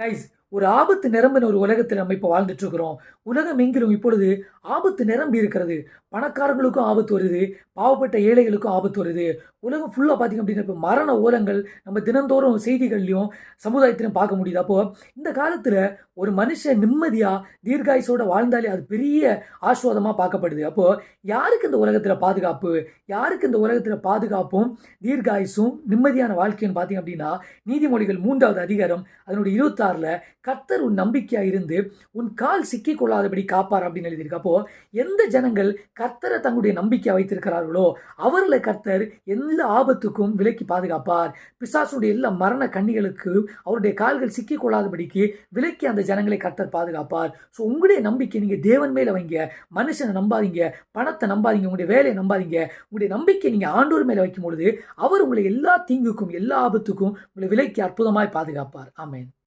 guys ஒரு ஆபத்து நிரம்பின ஒரு உலகத்தில் நம்ம இப்போ வாழ்ந்துட்டு இருக்கிறோம் உலகம் எங்கிலும் இப்பொழுது ஆபத்து நிரம்பி இருக்கிறது. பணக்காரங்களுக்கும் ஆபத்து வருது. பாவப்பட்ட ஏழைகளுக்கும் ஆபத்து வருது. உலகம் ஃபுல்லாக பார்த்தீங்க அப்படின்னா இப்போ மரண ஓலங்கள் நம்ம தினந்தோறும் செய்திகள்லையும் சமுதாயத்திலும் பார்க்க முடியுது. அப்போது இந்த காலத்தில் ஒரு மனுஷன் நிம்மதியாக தீர்காயுசோட வாழ்ந்தாலே அது பெரிய ஆஸ்வாதமாக பார்க்கப்படுது. அப்போது யாருக்கு இந்த உலகத்தில் பாதுகாப்பு? யாருக்கு இந்த உலகத்தில் பாதுகாப்பும் தீர்காயுசும் நிம்மதியான வாழ்க்கைன்னு பார்த்தீங்க அப்படின்னா நீதிமொழிகள் மூன்றாவது அதிகாரம் அதனுடைய இருபத்தாறில் கர்த்தர் உன் நம்பிக்கையாக இருந்து உன் கால் சிக்கிக் கொள்ளாதபடி காப்பார் அப்படின்னு எழுதியிருக்கு. எந்த ஜனங்கள் கர்த்தரை தங்களுடைய நம்பிக்கையாக வைத்திருக்கிறார்களோ அவர்களை கர்த்தர் எல்லா ஆபத்துக்கும் விலக்கி பாதுகாப்பார். பிசாசுடைய எல்லா மரண கண்ணிகளுக்கு அவருடைய கால்கள் சிக்கிக் கொள்ளாதபடிக்கு விலக்கி அந்த ஜனங்களை கர்த்தர் பாதுகாப்பார். ஸோ உங்களுடைய நம்பிக்கை நீங்கள் தேவன் மேலே வைங்க மனுஷனை நம்பாதீங்க பணத்தை நம்பாதீங்க உங்களுடைய வேலையை நம்பாதீங்க உங்களுடைய நம்பிக்கை நீங்கள் ஆண்டோர் மேலே வைக்கும் பொழுது அவர் உங்களை எல்லா தீங்குக்கும் எல்லா ஆபத்துக்கும் உங்களை விலக்கி அற்புதமாய் பாதுகாப்பார். ஆமேன்.